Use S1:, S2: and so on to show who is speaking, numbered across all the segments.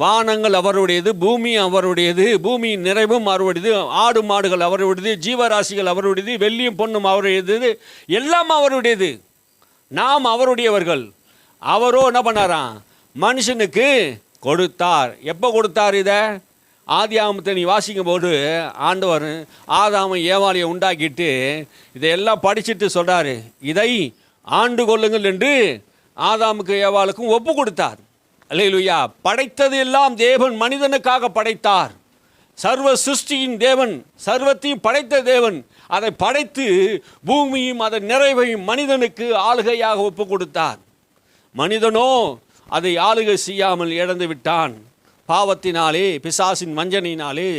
S1: வானங்கள் அவருடையது பூமி அவருடையது பூமியின் நிறைவும் அவருடையது ஆடு மாடுகள் அவருடையது ஜீவராசிகள் அவருடையது வெள்ளியும் பொண்ணும் அவருடையது எல்லாம் அவருடையது. நாம் அவருடையவர்கள். அவரோ என்ன பண்ணாராம்? மனுஷனுக்கு கொடுத்தார். எப்போ கொடுத்தார் இதை? ஆதி ஆமத்தை நீ வாசிக்கும் போது ஆண்டவர் ஆதாமை ஏவாலையை உண்டாக்கிட்டு இதையெல்லாம் படிச்சுட்டு சொல்கிறாரு இதை ஆண்டு கொள்ளுங்கள் என்று ஆதாமுக்கு ஏவாளுக்கும் ஒப்பு கொடுத்தார். அலையிலுயா படைத்தது எல்லாம் தேவன் மனிதனுக்காக படைத்தார். சர்வ சிருஷ்டியின் தேவன் சர்வத்தையும் படைத்த தேவன் அதை படைத்து பூமியும் அதன் நிறைவையும் மனிதனுக்கு ஆளுகையாக ஒப்பு கொடுத்தார் மனிதனோ அதை ஆளுகை செய்யாமல் இழந்து விட்டான். பாவத்தினாலே பிசாசின் வஞ்சனையினாலே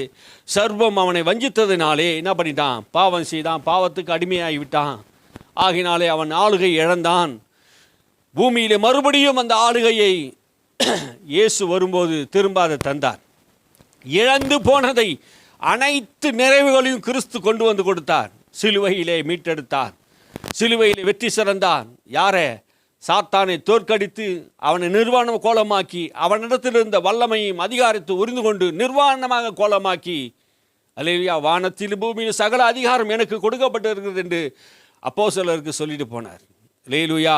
S1: சர்வம் அவனை வஞ்சித்ததினாலே என்ன பண்ணிட்டான்? பாவம் செய்தான் பாவத்துக்கு அடிமையாகி விட்டான். ஆகினாலே அவன் ஆளுகை இழந்தான். பூமியிலே மறுபடியும் அந்த ஆளுகையை இயேசு வரும்போது திரும்ப அதை தந்தார். இழந்து போனதை அனைத்து நிறைவுகளையும் கிறிஸ்து கொண்டு வந்து கொடுத்தார். சிலுவையிலே மீட்டெடுத்தார். சிலுவையிலே வெற்றி சிறந்தார். யாரை சாத்தானை தோற்கடித்து அவனை நிர்வாணம் கோலமாக்கி அவனிடத்தில் இருந்த வல்லமையும் அதிகாரத்தை உறிந்து கொண்டு நிர்வாணமாக கோலமாக்கி அலேவியா வானத்தில் பூமியில் சகல அதிகாரம் எனக்கு கொடுக்கப்பட்டிருக்கிறது என்று அப்போ சிலருக்கு சொல்லிட்டு போனார். லேலுயா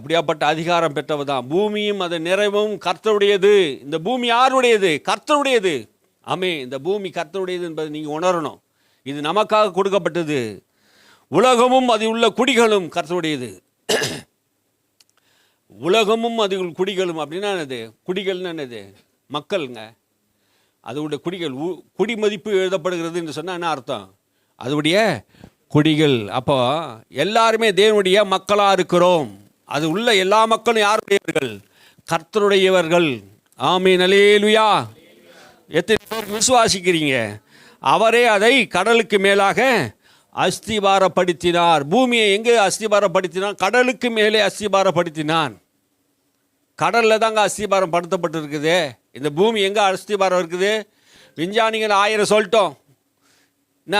S1: அப்படியாப்பட்ட அதிகாரம் பெற்றவர் தான் பூமியும் அதன் நிறைவும் கர்த்தருடையது. இந்த பூமி யாருடையது? கர்த்தருடையது. ஆமே இந்த பூமி கர்த்தருடையது என்பதை நீங்கள் உணரணும். இது நமக்காக கொடுக்கப்பட்டது. உலகமும் அதில் உள்ள குடிகளும் கர்த்தருடையது. உலகமும் அதில் குடிகளும் அப்படின்னா என்னது? குடிகள்னு என்னது? மக்களுங்க. அதோடைய குடிகள். உ- குடிமதிப்பு எழுதப்படுகிறது என்று சொன்னால் என்ன அர்த்தம்? அதோடைய குடிகள். அப்போ எல்லாருமே தேவனுடைய மக்களாக இருக்கிறோம். அது உள்ள எல்லா மக்களும் யாருடையவர்கள் கர்த்தருடையவர்கள். ஆமே நலேலுயா எத்தனை பேர் விசுவாசிக்கிறீங்க? அவரே அதை கடலுக்கு மேலாக அஸ்திபாரப்படுத்தினார். பூமியை எங்கே அஸ்திபாரப்படுத்தினார்? கடலுக்கு மேலே அஸ்திபாரப்படுத்தினான் கடலில் தாங்க அஸ்திபாரம் படுத்தப்பட்டிருக்குது. இந்த பூமி எங்கே அஸ்திபாரம் இருக்குது? விஞ்ஞானிகள் ஆயிரம் சொல்லிட்டோம். என்ன?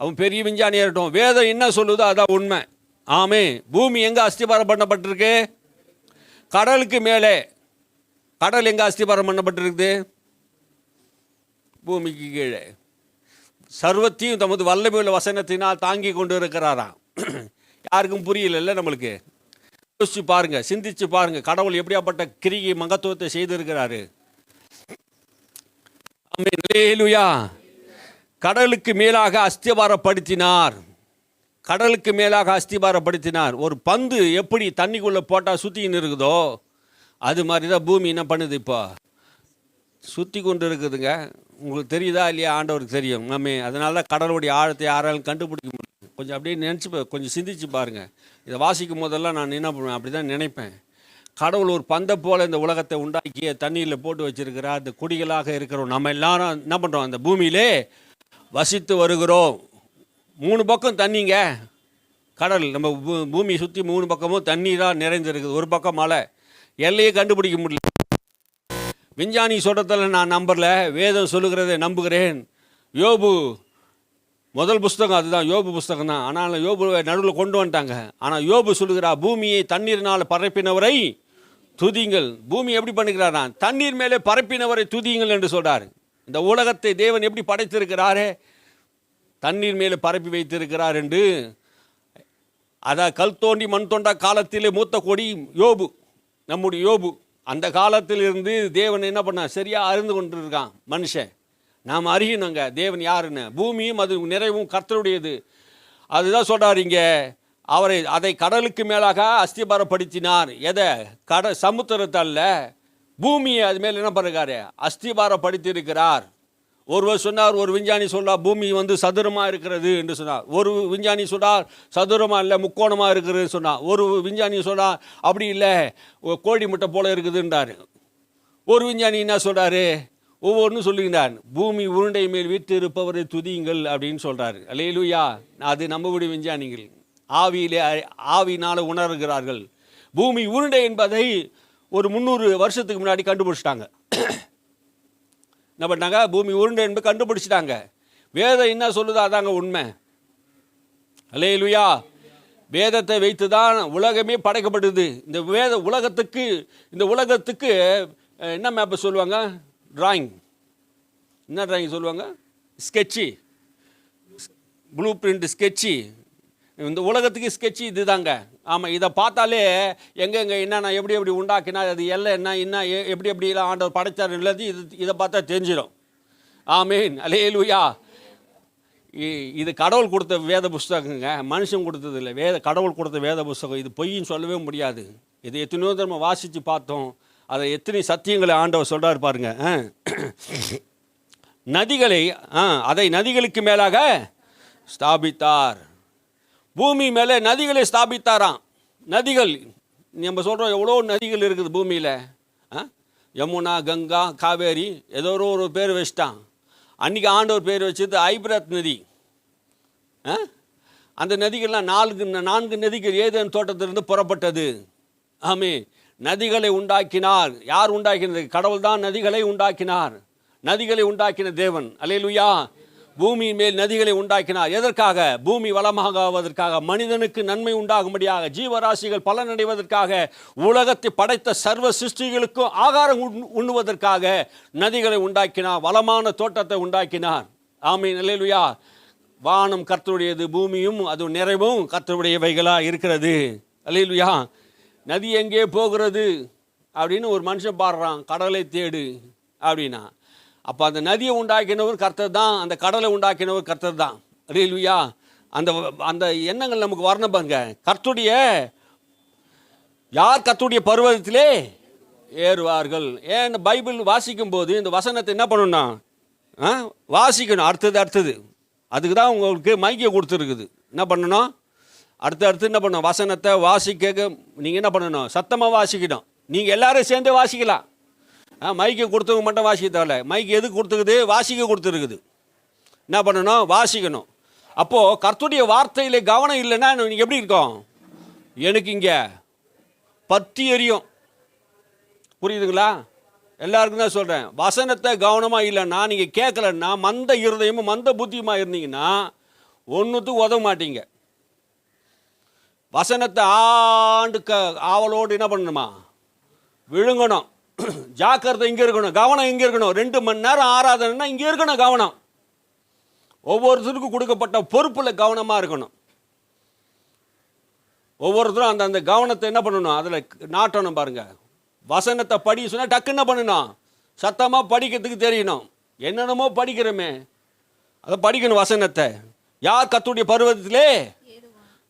S1: அவன் பெரிய விஞ்ஞானியாக இருக்கட்டும். வேதம் என்ன சொல்லுதோ அதான் உண்மை. ஆமே பூமி எங்கே அஸ்திபாரம் பண்ணப்பட்டிருக்கு? கடலுக்கு மேலே. கடல் எங்கே அஸ்திபாரம் பண்ணப்பட்டிருக்குது? பூமிக்கு கீழே. சர்வத்தையும் தமது வல்லமையுள்ள வசனத்தினால் தாங்கி கொண்டு இருக்கிறாராம் யாருக்கும் புரியலல்ல நம்மளுக்கு? யோசிச்சு பாருங்க சிந்திச்சு பாருங்கள் கடவுள் எப்படியாப்பட்ட கிரியை மகத்துவத்தை செய்திருக்கிறாரு? கடலுக்கு மேலாக அஸ்திபாரப்படுத்தினார். கடலுக்கு மேலாக அஸ்திபாரப்படுத்தினார். ஒரு பந்து எப்படி தண்ணிக்குள்ளே போட்டால் சுற்றிக்கின்னு இருக்குதோ அது மாதிரி தான் பூமி என்ன பண்ணுது இப்போ? சுற்றி கொண்டு இருக்குதுங்க. உங்களுக்கு தெரியுதா இல்லையா? ஆண்டவருக்கு தெரியும். நம்ம அதனால தான் கடலுடைய ஆழத்தை யாராலும் கண்டுபிடிக்க முடியும் கொஞ்சம் அப்படியே நினச்சி கொஞ்சம் சிந்திச்சு பாருங்கள் இதை வாசிக்கும் போதெல்லாம் நான் என்ன பண்ணுவேன்? அப்படி தான் நினைப்பேன். கடவுள் ஒரு பந்தை போல் இந்த உலகத்தை உண்டாக்கிய தண்ணியில் போட்டு வச்சிருக்கிறார். அந்த குடிகளாக இருக்கிறோம். நம்ம எல்லாரும் என்ன பண்ணுறோம் அந்த பூமியிலே வசித்து வருகிறோம். மூணு பக்கம் தண்ணிங்க. கடல் நம்ம பூமியை சுற்றி மூணு பக்கமும் தண்ணி தான் நிறைந்திருக்குது. ஒரு பக்கம் மழை. எல்லையே கண்டுபிடிக்க முடியல. விஞ்ஞானி சொல்கிறதில் நான் நம்பல. வேதம் சொல்லுகிறதை நம்புகிறேன். யோபு முதல் புஸ்தகம் அதுதான். யோபு புஸ்தகம் தான். ஆனால் யோபு நடுவில் கொண்டு வந்துட்டாங்க. ஆனால் யோபு சொல்லுகிறா பூமியை தண்ணீரினால் பரப்பினவரை துதிங்கள் பூமி எப்படி பண்ணுகிறாரா தண்ணீர் மேலே பரப்பினவரை துதியுங்கள் என்று சொல்கிறார் இந்த உலகத்தை தேவன் எப்படி படைத்திருக்கிறாரே? தண்ணீர் மேலே பரப்பி வைத்திருக்கிறார் என்று அதான் கல் தோண்டி மண் தோண்டா காலத்திலே மூத்த கொடி யோபு நம்முடைய யோபு. அந்த காலத்தில் இருந்து தேவன் என்ன பண்ண சரியாக அறிந்து கொண்டு இருக்கான் மனுஷன். நாம் அறியணுங்க தேவன் யாருன்னு. பூமியும் அது நிறைவும் கர்த்தருடையது. அதுதான் சொல்கிறார் இங்கே அவரை அதை கடலுக்கு மேலாக அஸ்திபாரப்படுத்தினார். எதை? கட சமுத்திரத்தல்ல. பூமியை அது மேலே என்ன பண்ணுறாரு அஸ்திபாரப்படுத்தி இருக்கிறார் ஒருவர் சொன்னார் ஒரு விஞ்ஞானி சொன்னார் பூமி வந்து சதுரமாக இருக்கிறது என்று சொன்னார். ஒரு விஞ்ஞானி சொன்னார் சதுரமாக இல்லை முக்கோணமாக இருக்கிறதுன்னு சொன்னார். ஒரு விஞ்ஞானி சொன்னார் அப்படி இல்லை கோழி முட்டை போல இருக்குதுன்றார் ஒரு விஞ்ஞானி என்ன சொல்றாரு? ஒவ்வொன்றும் சொல்லுகிறார் பூமி உருண்டை மேல் வீட்டு இருப்பவரை துதியுங்கள் அப்படின்னு சொல்றாரு. அல்லேலூயா அது நம்முடைய விஞ்ஞானிகள். ஆவியிலே ஆவினால் உணர்கிறார்கள். பூமி உருண்டை என்பதை ஒரு முந்நூறு வருஷத்துக்கு முன்னாடி கண்டுபிடிச்சிட்டாங்க. என்ன பண்ணாங்க பூமி உருண்டை என்பது கண்டுபிடிச்சிட்டாங்க. வேதம் என்ன சொல்லுதோ அதாங்க உண்மை. அல்லேலூயா. வேதத்தை வைத்து தான் உலகமே படைக்கப்படுது இந்த வேத உலகத்துக்கு இந்த உலகத்துக்கு என்ன மேப்பை சொல்லுவாங்க? ட்ராயிங் என்ன ட்ராயிங் சொல்லுவாங்க? ஸ்கெட்சி ப்ளூ பிரிண்ட் ஸ்கெட்சி இந்த உலகத்துக்கு ஸ்கெட்சு இதுதாங்க. ஆமாம் இதை பார்த்தாலே எங்கெங்கே என்னென்ன எப்படி எப்படி உண்டாக்கினா அது எல்லாம் என்ன என்ன எப்படி எப்படிலாம் ஆண்டவர் படைச்சார் இல்லது இது இதை பார்த்தா தெரிஞ்சிடும் ஆமீன். அலேலுயா இது கடவுள் கொடுத்த வேத புஸ்தகங்க. மனுஷன் கொடுத்தது இல்லை வேத கடவுள் கொடுத்த வேத புஸ்தகம். இது பொய்ன்னு சொல்லவே முடியாது. இது எத்தனையோ தடவை வாசித்து பார்த்தோம். அதை எத்தனை சத்தியங்களை ஆண்டவர் சொல்கிறார் பாருங்க. நதிகளை ஆ, அதை நதிகளுக்கு மேலாக ஸ்தாபித்தார். பூமி மேலே நதிகளை ஸ்தாபித்தாராம். நதிகள் நம்ம சொல்கிறோம் எவ்வளோ நதிகள் இருக்குது பூமியில்? ஆ? யமுனா கங்கா காவேரி ஏதோ ஒரு ஒரு பேர் வச்சிட்டான். அன்றைக்கி ஆண்டவர் பேர் வச்சது ஐப்ரத் நதி. ஆ? அந்த நதிகள்லாம் நான்கு நான்கு நதிகள் ஏதேன் தோட்டத்திலிருந்து புறப்பட்டது. ஆமே நதிகளை உண்டாக்கினார். யார் உண்டாக்கினது? கடவுள் தான் நதிகளை உண்டாக்கினார். நதிகளை உண்டாக்கின தேவன். அலையலுயா பூமியின் மேல் நதிகளை உண்டாக்கினார். எதற்காக? பூமி வளமாக ஆவதற்காக மனிதனுக்கு நன்மை உண்டாகும்படியாக ஜீவராசிகள் பலனடைவதற்காக உலகத்தை படைத்த சர்வ சிருஷ்டிகளுக்கும் ஆகாரம் உண்- உண்ணுவதற்காக நதிகளை உண்டாக்கினார் வளமான தோட்டத்தை உண்டாக்கினார். ஆமை நிலையிலுயா வானம் கர்த்தருடையது பூமியும் அது நிறைவும் கர்த்தருடையவைகளாக இருக்கிறது. அல்லேலுயா. நதி எங்கே போகிறது? அப்படின்னு ஒரு மனுஷன் பாடுறான் கடலை தேடு அப்படின்னா. அப்போ அந்த நதியை உண்டாக்கினவர் கர்த்தர் தான் அந்த கடலை உண்டாக்கினவர் கர்த்தர் தான். ரீல்வியா அந்த அந்த எண்ணங்கள் நமக்கு வரணும் பாருங்க. கர்த்துடைய யார் கர்த்துடைய பருவத்திலே ஏறுவார்கள். ஏன் இந்த பைபிள் வாசிக்கும் போது இந்த வசனத்தை என்ன பண்ணணும்னா ஆ வாசிக்கணும். அடுத்தது அடுத்தது. அதுக்கு தான் உங்களுக்கு மைக்கை கொடுத்துருக்குது. என்ன பண்ணணும்? அடுத்து அடுத்து என்ன பண்ணணும்? வசனத்தை வாசிக்க நீங்கள் என்ன பண்ணணும்? சத்தமாக வாசிக்கணும். நீங்கள் எல்லாரும் சேர்ந்து வாசிக்கலாம். ஆ மைக்கை கொடுத்தவங்க மட்டும் வாசிக்க தேவையில்ல. மைக் எது கொடுத்துருக்குது? வாசிக்க கொடுத்துருக்குது. என்ன பண்ணணும்? வாசிக்கணும். அப்போது கர்த்துடைய வார்த்தையில் கவனம் இல்லைன்னா எப்படி இருக்கும்? எனக்கு இங்கே பத்தி எரியும். புரியுதுங்களா? எல்லாருக்கும் தான் சொல்கிறேன் வசனத்தை கவனமாக இல்லைன்னா நீங்கள் கேட்கலன்னா மந்த இருதயமும் மந்த புத்தியுமாக இருந்தீங்கன்னா ஒன்றுத்துக்கு உதவ மாட்டீங்க. வசனத்தை ஆண்டு க ஆவலோடு என்ன பண்ணணுமா? விழுங்கணும். ஜாக்கிரதை இங்கே இருக்கணும் கவனம் இங்கே இருக்கணும். ரெண்டு மணி நேரம் ஆராதனைன்னா இங்கே இருக்கணும் கவனம். ஒவ்வொருத்தருக்கும் கொடுக்கப்பட்ட பொறுப்பில் கவனமாக இருக்கணும். ஒவ்வொருத்தரும் அந்த அந்த கவனத்தை என்ன பண்ணணும்? அதில் நாட்டணும் பாருங்க. வசனத்தை படி சொன்னால் டக்கு என்ன பண்ணணும்? சத்தமாக படிக்கிறதுக்கு தெரியணும். என்னென்னமோ படிக்கிறோமே. அதை படிக்கணும் வசனத்தை. யார் கத்துடைய பருவத்திலே?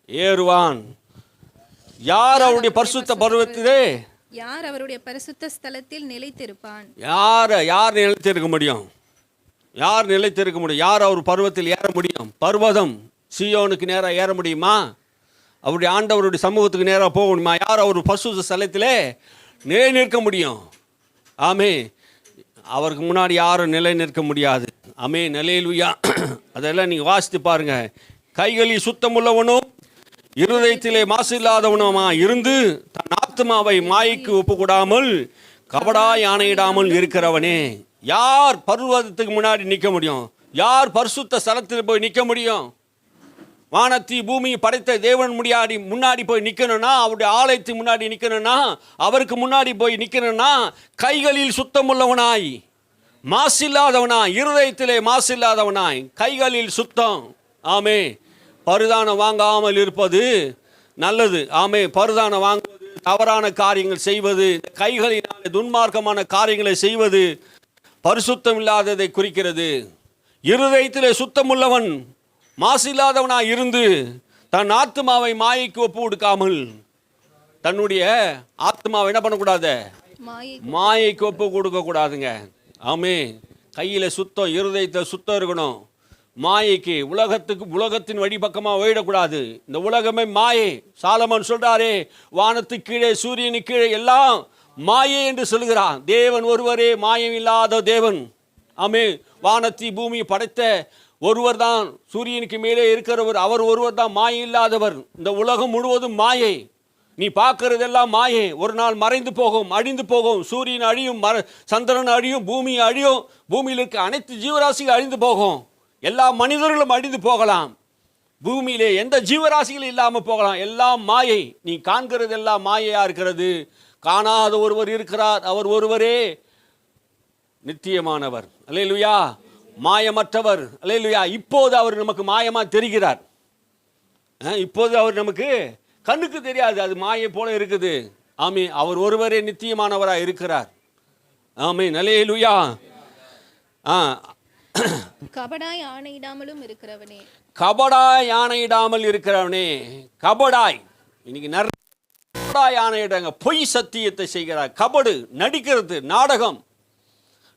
S1: ஏறுவான். யார் அவருடைய பரிசுத்த பருவத்திலே?
S2: யார் அவருடைய பரிசுத்த ஸ்தலத்தில் நிலைத்திருப்பான்?
S1: யார் யார் நிலைத்திருக்க முடியும்? யார் நிலைத்திருக்க முடியும்? யார் அவர் பருவத்தில் ஏற முடியும்? பர்வதம். சியோனுக்கு நேராக ஏற முடியுமா? அவருடைய ஆண்டவருடைய சமூகத்துக்கு நேராக போக முடியுமா? யார் அவர் பசு ஸ்தலத்திலே நிலை நிற்க முடியும்? ஆமே. அவருக்கு முன்னாடி யாரும் நிலை நிற்க முடியாது. அமே நிலையிலுயா அதெல்லாம் நீங்கள் வாசித்து பாருங்க. கைகளில் சுத்தமுள்ளவனும் இருதயத்திலே மாசு இல்லாதவனுமா இருந்து தன் ஆத்மாவை மாய்க்கு ஒப்புக்கூடாமல் கபடாய் யானையிடாமல் இருக்கிறவனே யார் பருவதத்துக்கு முன்னாடி நிற்க முடியும்? யார் பரிசுத்த ஸ்தலத்தில் போய் நிற்க முடியும்? வானத்தி பூமி படைத்த தேவன் முடியாடி முன்னாடி போய் நிற்கணும்னா அவருடைய ஆலயத்துக்கு முன்னாடி நிற்கணும்னா அவருக்கு முன்னாடி போய் நிற்கணும்னா கைகளில் சுத்தமுள்ளவனாய் மாசில்லாதவனாய் இருதயத்திலே மாசில்லாதவனாய் கைகளில் சுத்தம். ஆமே பருதானம் வாங்காமல் இருப்பது நல்லது. ஆமே பருதானம் வாங்க தவறான காரியங்கள் செய்வது கைகளினாலே துன்மார்க்கமான காரியங்களை செய்வது பரிசுத்தம் இல்லாததை குறிக்கிறது. இருதயத்திலே சுத்தமுள்ளவன் மாசில்லாதவனாய் இருந்து தன் ஆத்மாவை மாயைக்கு ஒப்பு கொடுக்காமல் தன்னுடைய ஆத்மாவை என்ன பண்ணக்கூடாது?
S2: மாயை
S1: மாயைக்கு ஒப்பு கொடுக்க கூடாதுங்க ஆமே கையில் சுத்தம் இருதயத்தில் சுத்தம் இருக்கணும். மாயைக்கு உலகத்துக்கு உலகத்தின் வழி பக்கமாக இந்த உலகமே மாயை. சாலமன் சொல்கிறாரே வானத்துக்கு கீழே சூரியனுக்கு கீழே எல்லாம் மாயை என்று சொல்கிறான் தேவன் ஒருவரே மாயம் இல்லாத தேவன். ஆமே வானத்தி பூமி படைத்த ஒருவர் தான் சூரியனுக்கு மேலே இருக்கிறவர் அவர் ஒருவர் தான் மாயை இல்லாதவர். இந்த உலகம் முழுவதும் மாயை. நீ பார்க்கறதெல்லாம் மாயை. ஒரு நாள் மறைந்து போகும் அழிந்து போகும். சூரியன் அழியும் மர சந்திரன் அழியும் பூமி அழியும். பூமியில் இருக்க அனைத்து ஜீவராசிகள் அழிந்து போகும். எல்லா மனிதர்களும் அழிந்து போகலாம். பூமியிலே எந்த ஜீவராசிகளும் இல்லாமல் போகலாம். எல்லாம் மாயை. நீ காண்கிறது எல்லாம் மாயையா இருக்கிறது. காணாத ஒருவர் இருக்கிறார். அவர் ஒருவரே. நித்தியமானவர். அலையலுயா மாயமற்றவர். அலையலுயா இப்போது அவர் நமக்கு மாயமா தெரிகிறார். இப்போது அவர் நமக்கு கண்ணுக்கு தெரியாது. அது மாயை போல இருக்குது. ஆமே அவர் ஒருவரே நித்தியமானவராக இருக்கிறார். ஆமே நலையலுயா ஆ
S2: கபடாய் ஆணையிடாமலும் இருக்கிறவனே.
S1: கபடாய் ஆணையிடாமல் இருக்கிறவனே. கபடாய். இன்னைக்கு நிறைய கபடாய் ஆணையிடாங்க பொய் சத்தியத்தை செய்கிறார். கபடு நடிக்கிறது நாடகம்.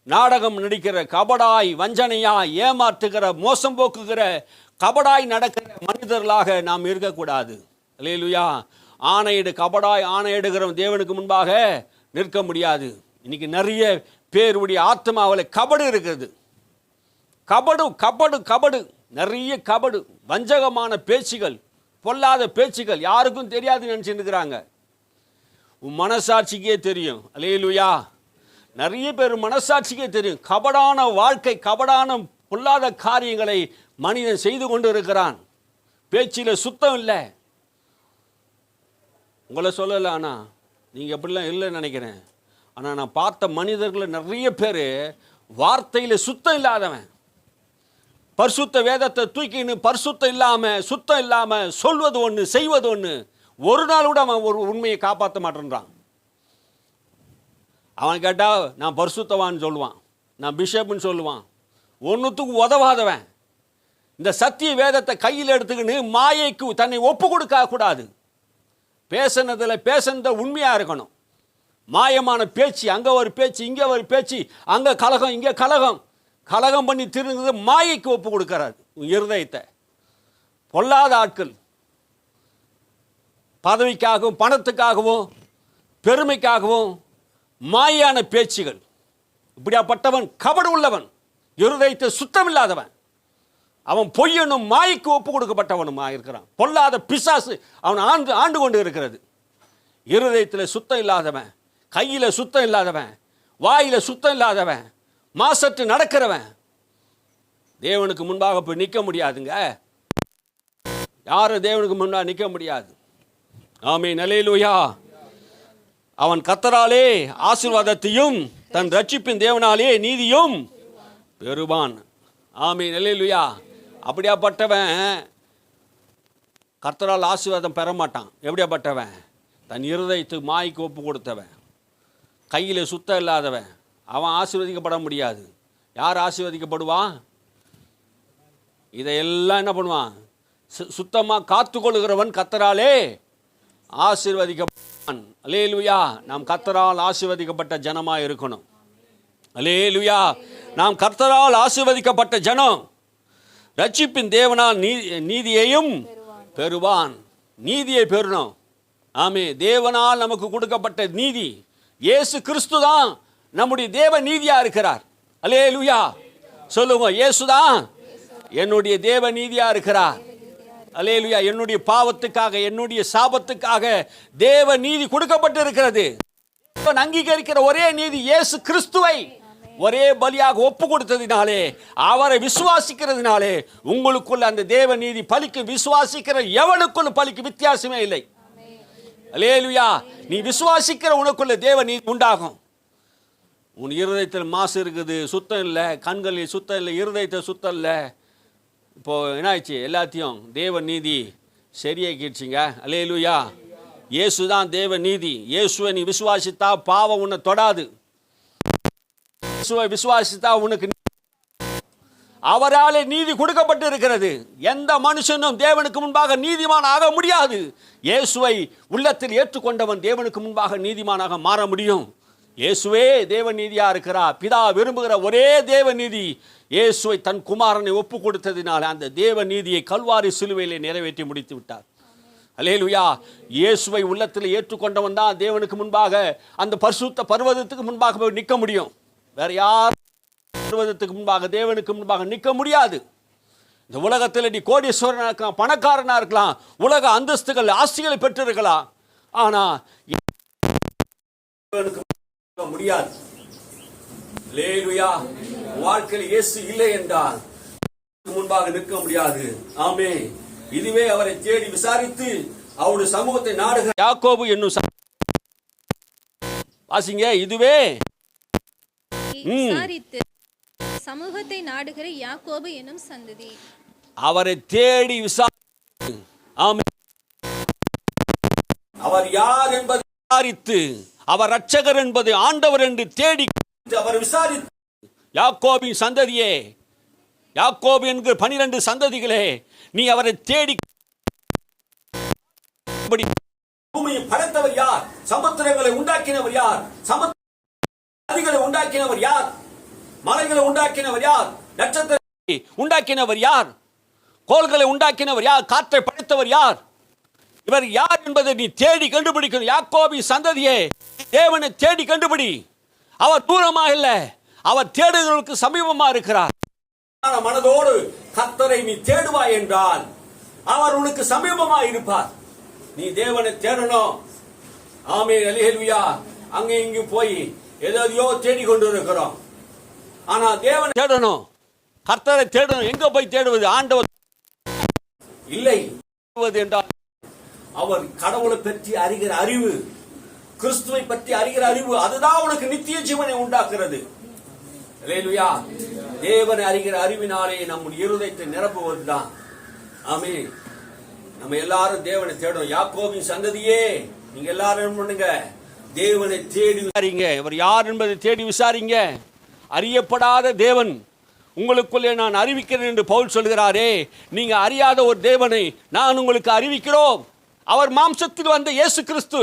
S1: நாடகம் நடிக்கிற கபடாய் வஞ்சனையாய் ஏமாற்றுகிற மோசம் போக்குகிற கபடாய் நடக்கிற மனிதர்களாக நாம் இருக்கக்கூடாது. இல்லையிலுயா ஆணையிடு கபடாய் ஆணையிடுகிறவன் தேவனுக்கு முன்பாக நிற்க முடியாது. இன்னைக்கு நிறைய பேருடைய ஆத்மாவில் கபடு இருக்கிறது. கபடு கபடு கபடு. நிறைய கபடு வஞ்சகமான பேச்சுகள் பொல்லாத பேச்சுகள். யாருக்கும் தெரியாது நினச்சிட்டு இருக்கிறாங்க உன் மனசாட்சிக்கே தெரியும். அலையிலுயா நிறைய பேர் மனசாட்சிக்கே தெரியும். கபடான வாழ்க்கை கபடான பொல்லாத காரியங்களை மனிதன் செய்து கொண்டு இருக்கிறான் பேச்சில் சுத்தம் இல்லை. உங்களை சொல்லலை அண்ணா. நீங்கள் எப்படிலாம் இல்லைன்னு நினைக்கிறேன். ஆனால் நான் பார்த்த மனிதர்கள் நிறைய பேர் வார்த்தையில் சுத்தம் இல்லாதவன். பரிசுத்த வேதத்தை தூக்கின்னு பரிசுத்தம் இல்லாமல் சுத்தம் இல்லாமல் சொல்வது ஒன்று செய்வது ஒன்று ஒரு நாள் கூட அவன் ஒரு உண்மையை காப்பாற்ற மாட்டேன்றான். அவன் கேட்டால் நான் பரிசுத்தவான்னு சொல்லுவான். நான் பிஷப்னு சொல்லுவான். ஒன்றுத்துக்கு உதவாதவன். இந்த சத்திய வேதத்தை கையில் எடுத்துக்கின்னு மாயைக்கு தன்னை ஒப்பு கொடுக்க கூடாது. பேசுனதில் பேசுனத உண்மையாக இருக்கணும். மாயமான பேச்சு அங்கே ஒரு பேச்சு இங்கே ஒரு பேச்சு அங்கே கலகம் இங்கே கலகம். கலகம் பண்ணி திருந்தது மாயைக்கு ஒப்பு கொடுக்கறாரு. உன் இருதயத்தை. பொல்லாத ஆட்கள். பதவிக்காகவும் பணத்துக்காகவும் பெருமைக்காகவும் மாயான பேச்சுகள். இப்படியாப்பட்டவன் கபடு உள்ளவன். இருதயத்தை சுத்தமில்லாதவன். அவன் பொய்யனும் மாய்க்கு ஒப்பு கொடுக்கப்பட்டவனுமா இருக்கிறான். பொல்லாத பிசாசு அவன் ஆண்டு ஆண்டு கொண்டு இருக்கிறது. இருதயத்தில் சுத்தம் இல்லாதவன். கையில் சுத்தம் இல்லாதவன். வாயில் சுத்தம் இல்லாதவன். மாசற்று நடக்கிறவன். தேவனுக்கு முன்பாக போய் நிற்க முடியாதுங்க. யாரும் தேவனுக்கு முன்பாக நிற்க முடியாது. ஆமே நிலையிலுயா அவன் கத்தராலே ஆசீர்வாதத்தையும் தன் ரட்சிப்பின் தேவனாலே நீதியும் பெறுவான். ஆமே நிலையிலுயா அப்படியாப்பட்டவன் கர்த்தரால் ஆசீர்வாதம் பெற மாட்டான். எப்படியாப்பட்டவன்? தன் இருதயத்துக்கு மாய்க்கு ஒப்பு கொடுத்தவன். கையில் சுத்தம் இல்லாதவன். அவன் ஆசீர்வதிக்கப்பட முடியாது. யார் ஆசீர்வதிக்கப்படுவான் இதையெல்லாம் என்ன பண்ணுவான்? சு- சுத்தமாக காத்துக்கொள்கிறவன் கத்தராலே ஆசீர்வதிக்கப்படுவான். அலேலுயா நாம் கத்தரால் ஆசீர்வதிக்கப்பட்ட ஜனமாக இருக்கணும். அலேலுயா நாம் கர்த்தரால் ஆசீர்வதிக்கப்பட்ட ஜனம். ரட்சிப்பின் தேவனால் நீ நீதியையும் பெறுவான். நீதியை பெறணும். ஆமே தேவனால் நமக்கு கொடுக்கப்பட்ட நீதி. இயேசு கிறிஸ்து தான் நம்முடைய தேவ நீதியா இருக்கிறார். அலேலுயா சொல்லுங்க இயேசுதான். என்னுடைய தேவ நீதியா இருக்கிறார். அலேலுயா என்னுடைய பாவத்துக்காக என்னுடைய சாபத்துக்காக தேவ நீதி கொடுக்கப்பட்டு இருக்கிறது அங்கீகரிக்கிற ஒரே நீதி இயேசு கிறிஸ்துவை ஒரே பலியாக ஒப்பு கொடுத்ததினாலே அவரை விசுவாசிக்கிறதுனாலே உங்களுக்குள்ள அந்த தேவ நீதி பலிக்கு விசுவாசிக்கிற எவனுக்குள்ள பலிக்கு வித்தியாசமே இல்லை. அலேலுயா நீ விசுவாசிக்கிற உனக்குள்ள தேவ நீதி உண்டாகும். உன் இருதயத்தில் மாசு இருக்குது சுத்தம் இல்லை கண்களில் சுத்தம் இல்லை இருதயத்தில் சுத்தம் இல்லை. இப்போ என்ன ஆயிடுச்சு எல்லாத்தையும் தேவ நீதி சரியாக்கிடுச்சிங்க அலேலுயா இயேசு தான் தேவ நீதி. இயேசுவை நீ விசுவாசித்தா பாவம் உன்னை தொடாது. இயேசுவை விசுவாசித்தா உனக்கு நீ- அவராலே நீதி கொடுக்கப்பட்டு இருக்கிறது எந்த மனுஷனும் தேவனுக்கு முன்பாக நீதிமான் ஆக முடியாது. இயேசுவை உள்ளத்தில் ஏற்றுக்கொண்டவன் தேவனுக்கு முன்பாக நீதிமானாக மாற முடியும். இயேசுவே தேவ நீதியாக இருக்கிறார் பிதா விரும்புகிற ஒரே தேவ நீதி இயேசுவை தன் குமாரனை ஒப்பு கொடுத்ததினால் அந்த தேவ நீதியை கல்வாரி சிலுவையிலே நிறைவேற்றி முடித்து விட்டார். அலேலுயா இயேசுவை உள்ளத்தில் ஏற்றுக்கொண்டவன் தான் தேவனுக்கு முன்பாக அந்த பரிசுத்த பர்வதத்துக்கு முன்பாக போய் நிற்க முடியும். வேற யார் பர்வதத்துக்கு முன்பாக தேவனுக்கு முன்பாக நிற்க முடியாது. இந்த உலகத்தில் நீ கோடீஸ்வரனாக இருக்கலாம் பணக்காரனாக இருக்கலாம் உலக அந்தஸ்துகள் ஆஸ்திகளை பெற்றிருக்கலாம். ஆனால் தேவனுக்கு முடியாது. வாழ்க்கையில் இயேசு இல்லை என்றால் முன்பாக நிற்க முடியாது. ஆமே இதுவே அவரை தேடி விசாரித்து அவருடைய சமூகத்தை நாடுகிற யாக்கோபு என்னும் வாசிங்க இதுவே.
S2: சமூகத்தை நாடுகிற யாக்கோபு என்னும் சந்ததி.
S1: அவரை தேடி விசாரி ஆமென். அவர் யார் என்பதை விசாரித்து அவர் ரட்சகர் என்பது ஆண்டவர் என்று தேடி அவர் விசாரித்து யாக்கோபின் சந்ததியே யாக்கோபு என்கிற பனிரெண்டு சந்ததிகளே நீ அவரை தேடி பூமியை படைத்தவர் யார்? சமுத்திரங்களை உண்டாக்கினவர் யார்? நதிகளை உண்டாக்கினவர் யார்? மலைகளை உண்டாக்கினவர் யார்? நட்சத்திரத்தை உண்டாக்கினவர் யார்? கோள்களை உண்டாக்கினவர் யார்? காற்றை படைத்தவர் யார்? இவர் யார் என்பதை நீ தேடி கண்டுபிடிக்கணும். யாக்கோபி சந்ததியே தேவனை தேடி கண்டுபிடி. அவர் தூரமா இல்ல. அவர் தேடுகிறவர்களுக்கு சமீபமா இருக்கிறார். மனதோடு கத்தரை நீ தேடுவாய் என்றால் அவர் உனக்கு சமீபமா இருப்பார். நீ தேவனை தேடணும். ஆமே அலிஹெல்வியா அங்க இங்கு போய் எதையோ தேடி கொண்டு இருக்கிறோம் ஆனா தேவனை தேடணும். கர்த்தரை தேடணும். எங்க போய் தேடுவது? ஆண்டவர் இல்லை. என்றால் அவர் கடவுளை பற்றி அறிகிற அறிவு கிறிஸ்துவை பற்றி அறிகிற அறிவு அதுதான் உனக்கு நித்திய ஜீவனை உண்டாக்குறது. இல்லையா தேவனை அறிகிற அறிவினாலே நம்முடைய இருதயத்தை நிரப்புவதுதான். ஆமே நம்ம எல்லாரும் தேவனை தேடும் யாக்கோவின் சந்ததியே நீங்க எல்லாரும் என்ன பண்ணுங்க? தேவனை தேடி விசாரிங்க. இவர் யார் என்பதை தேடி விசாரிங்க. அறியப்படாத தேவன். உங்களுக்குள்ளே நான் அறிவிக்கிறேன் என்று பவுல் சொல்கிறாரே நீங்க அறியாத ஒரு தேவனை நான் உங்களுக்கு அறிவிக்கிறோம். அவர் மாம்சத்தில் வந்த இயேசு கிறிஸ்து.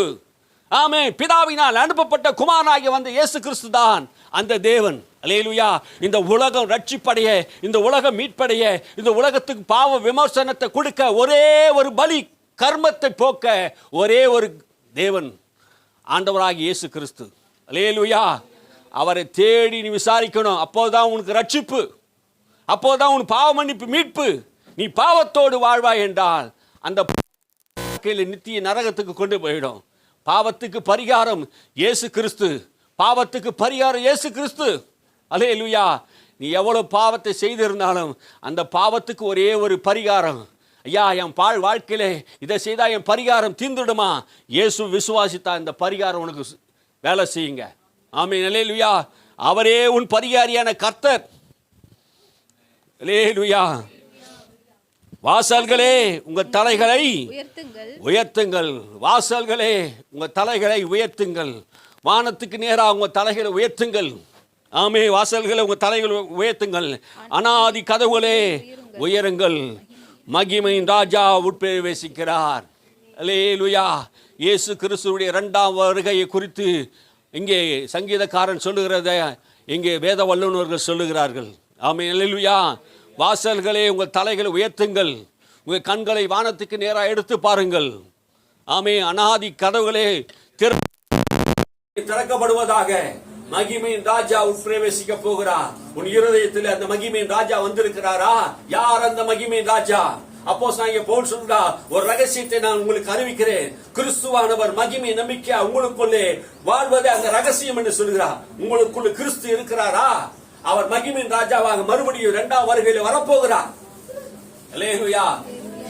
S1: ஆமே பிதாவினால் அனுப்பப்பட்ட குமாரனாகிய வந்த இயேசு கிறிஸ்து தான் அந்த தேவன். அலேலுயா இந்த உலகம் ரட்சிப்படைய இந்த உலகம் மீட்படைய இந்த உலகத்துக்கு பாவ விமர்சனத்தை கொடுக்க ஒரே ஒரு பலி கர்மத்தை போக்க ஒரே ஒரு தேவன் ஆண்டவராகி இயேசு கிறிஸ்து அலேலுயா அவரை தேடி நீ விசாரிக்கணும். அப்போதான் உனக்கு ரட்சிப்பு. அப்போதான் உன் பாவ மன்னிப்பு மீட்பு. நீ பாவத்தோடு வாழ்வாய் என்றால் அந்த நித்திய நரகத்துக்கு கொண்டு போயிடும். பாவத்துக்கு பரிகாரம் இயேசு கிறிஸ்து. பாவத்துக்கு பரிகாரம் இயேசு கிறிஸ்து. அலே லுயா நீ எவ்வளோ பாவத்தை செய்திருந்தாலும் அந்த பாவத்துக்கு ஒரே ஒரு பரிகாரம். ஐயா என் பாழ் வாழ்க்கையிலே இதை செய்தால் என் பரிகாரம் தீர்ந்துடுமா? இயேசு விசுவாசித்தா இந்த பரிகாரம் உனக்கு வேலை செய்யுங்க. ஆமே நிலையிலுயா அவரே உன் பரிகாரியான கர்த்தர். லுயா வாசல்களே உங்க தலைகளை
S2: உயர்த்துங்கள்.
S1: வாசல்களே உங்க தலைகளை உயர்த்துங்கள். வானத்துக்கு நேராக உங்க தலைகளை உயர்த்துங்கள். ஆமே வாசல்களை உங்க தலைகளை உயர்த்துங்கள். அனாதி கதவுகளே உயருங்கள். மகிமையின் ராஜா உட்பிரவேசிக்கிறார் அல்லேலூயா. இயேசு கிறிஸ்துவுடைய இரண்டாம் வருகையை குறித்து இங்கே சங்கீதக்காரன் சொல்லுகிறத இங்கே வேத வல்லுநர்கள் சொல்லுகிறார்கள். ஆமே அல்லேலூயா. வாசல்களே உங்கள் தலைகளை உயர்த்துங்கள். உங்கள் கண்களை வானத்துக்கு நேராக எடுத்து பாருங்கள். ஆமே அனாதி கதவுகளே திற திறக்கப்படுவதாக மகிமையின் ராஜா உட்பிரவேசிக்க போகிறார். உன் இருதயத்தில் அந்த மகிமையின் ராஜா வந்திருக்கிறாரா? யார் அந்த மகிமையின் ராஜா? அப்போ நான் போல் சொல்றா ஒரு ரகசியத்தை நான் உங்களுக்கு அறிவிக்கிறேன். கிறிஸ்துவானவர் மகிமை நம்பிக்கை உங்களுக்குள்ளே வாழ்வதே அந்த ரகசியம் என்று சொல்கிறார். உங்களுக்குள்ள கிறிஸ்து இருக்கிறாரா? அவர் மகிமையின் ராஜாவாக மறுபடியும் இரண்டாம் வருகையில் வரப்போகிறார்.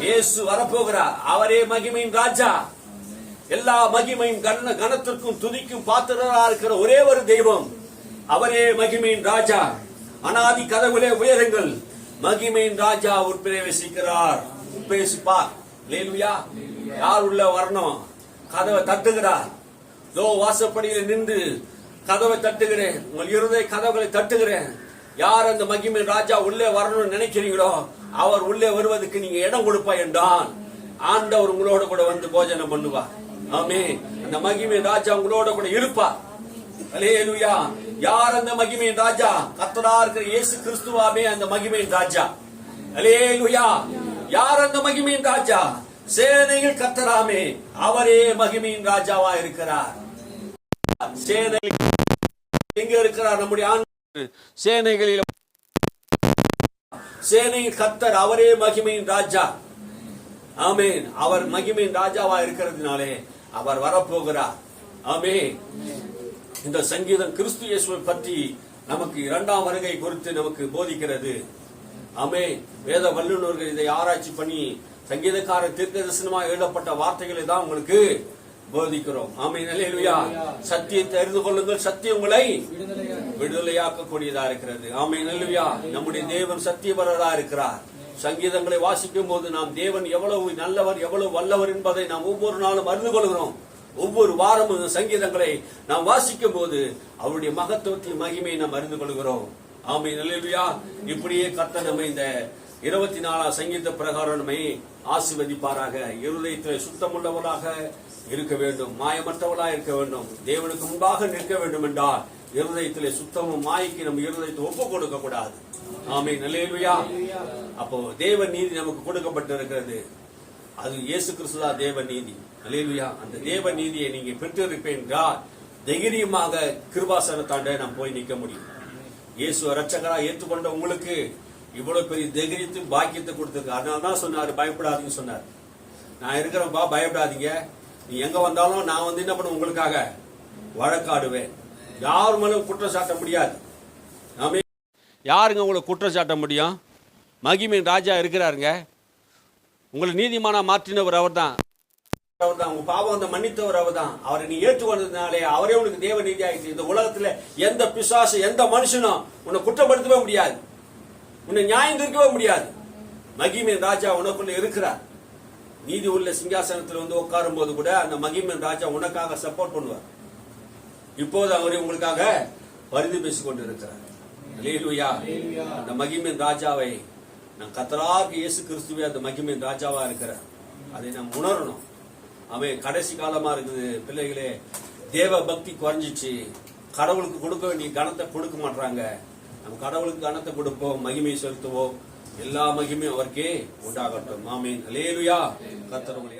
S1: இயேசு வரப்போகிறார். அவரே மகிமையின் ராஜா. எல்லா மகிமையும் கண்ண கணத்திற்கும் துதிக்கும் பாத்திரரா இருக்கிற ஒரே ஒரு தெய்வம். அவரே மகிமையின் ராஜா. அனாதி கதவுலே உயருங்கள். மகிமையின் ராஜா உட்பிரவேசிக்கிறார் உட்பிரவேசிப்பார் லேலுயா யார் உள்ள வரணும்? கதவை தட்டுகிறார். தோ வாசப்படியில் நின்று கதவை தட்டுகிறேன். உங்கள் இருதய கதவுகளை தட்டுகிறேன். யார் அந்த மகிமையின் ராஜா உள்ளே வரணும்னு நினைக்கிறீங்களோ அவர் உள்ளே வருவதற்கு நீங்க இடம் கொடுப்பா என்றான். ஆண்டவர் உங்களோட கூட வந்து போஜனம் பண்ணுவா ஆமே அந்த மகிமை ராஜா உங்களோட கூட இருப்பா அலேலுயா யார் அந்த மகிமையின் ராஜா? கத்தரா இருக்கிற இயேசு கிறிஸ்துவாமே அந்த மகிமையின் ராஜா. அலேலுயா யார் அந்த மகிமையின் ராஜா? சேனையில் கத்தராமே அவரே மகிமையின் ராஜாவா இருக்கிறார். சேனையில் எங்கே இருக்கிறார். நம்முடைய ஆண்டு சேனைகளில் சேனையின் கத்தர் அவரே மகிமையின் ராஜா. ஆமேன். அவர் மகிமையின் ராஜாவா இருக்கிறதுனாலே அவர் வரப்போகிறார். ஆமே இந்த சங்கீதம் கிறிஸ்து இயேசுவை பற்றி நமக்கு இரண்டாம் வருகை குறித்து நமக்கு போதிக்கிறது. ஆமே வேத வல்லுநர்கள் இதை ஆராய்ச்சி பண்ணி சங்கீதக்கார தீர்க்க தரிசனமாக எழுதப்பட்ட வார்த்தைகளை தான் உங்களுக்கு போதிக்கிறோம். ஆமை நிலையா சத்தியத்தை அறிந்து கொள்ளுங்கள். சத்தியம் உங்களை விடுதலையாக்கக்கூடியதா இருக்கிறது. ஆமை அல்லேலூயா. நம்முடைய தேவன் சத்தியவரரா இருக்கிறார். சங்கீதங்களை வாசிக்கும் போது நாம் தேவன் எவ்வளவு நல்லவர் எவ்வளவு வல்லவர் என்பதை நாம் ஒவ்வொரு நாளும் அறிந்து கொள்கிறோம். ஒவ்வொரு வாரமும் சங்கீதங்களை நாம் வாசிக்கும் போது அவருடைய மகத்துவத்தின் மகிமையை நாம் அறிந்து கொள்கிறோம். ஆமை நல்லா இப்படியே கத்த நம்ம இந்த இருபத்தி நாலாம் சங்கீத பிரகாரம் நம்மை ஆசிர்வதிப்பாராக. இருதயத்தில் சுத்தமுள்ளவளாக இருக்க வேண்டும் மாயமற்றவளா இருக்க வேண்டும். தேவனுக்கு முன்பாக நிற்க வேண்டும் என்றால் இருதயத்திலே சுத்தமும் மாய்க்கு நம்ம இருதயத்தை ஒப்பு கொடுக்க கூடாது. ஆமை நல்லேலுயா அப்போ தேவ நீதி நமக்கு கொடுக்கப்பட்டிருக்கிறது. அது இயேசு கிறிஸ்துதா தேவ நீதி. அல்லேலூயா. அந்த தேவ நீதியை நீங்க பெற்றிருப்பேன் என்றால் தைரியமாக கிருபாசனத்தாண்ட நாம் போய் நிற்க முடியும். இயேசு ரட்சகரா ஏற்றுக்கொண்ட உங்களுக்கு இவ்வளவு பெரிய தைரியத்தையும் பாக்கியத்தை கொடுத்துருக்கு. அதனால தான் சொன்னாரு பயப்படாதீங்க சொன்னார். நான் இருக்கிறேன்ப்பா பயப்படாதீங்க. நீ எங்க வந்தாலும் நான் வந்து என்ன பண்ணுவேன்? உங்களுக்காக வழக்காடுவேன். யார் மேலும் குற்றம் சாட்ட முடியாது. யாருங்க உங்களை குற்றம் சாட்ட முடியும்? மகிமின் ராஜா இருக்கிறாருங்க. உங்களை நீதிமானா மாற்றினவர் அவர் தான் அவர் தான் உங்க பாவம் அந்த மன்னித்தவர் அவர் தான் அவரை நீ ஏற்றுக்கொண்டதுனாலே அவரே உனக்கு தேவ நீதி இந்த உலகத்துல எந்த பிசாசு எந்த மனுஷனும் உன்னை குற்றப்படுத்தவே முடியாது. உன்னை நியாயம் தீர்க்கவே முடியாது. மகிமின் ராஜா உனக்குள்ள இருக்கிறார். நீதி உள்ள சிங்காசனத்தில் வந்து உட்காரும் போது கூட அந்த மகிமன் ராஜா உனக்காக சப்போர்ட் பண்ணுவார். இப்போது அவர் உங்களுக்காக பரிந்து பேசிக் கொண்டிருக்கிறார் அந்த மகிமின் ராஜாவை நான் கத்தராக இயேசு கிறிஸ்துவே அந்த மகிமின் ராஜாவா இருக்கிறார். அதை நாம் உணரணும். அவன் கடைசி காலமா இருக்குது. பிள்ளைகளே தேவ பக்தி குறைஞ்சிச்சு. கடவுளுக்கு கொடுக்க வேண்டிய கனத்தை கொடுக்க மாட்டாங்க நம்ம கடவுளுக்கு கனத்தை கொடுப்போம் மகிமையை செலுத்துவோம். எல்லா மகிமையும் அவருக்கே உண்டாகட்டும். ஆமீன். அல்லேலூயா கர்த்தர் உங்களை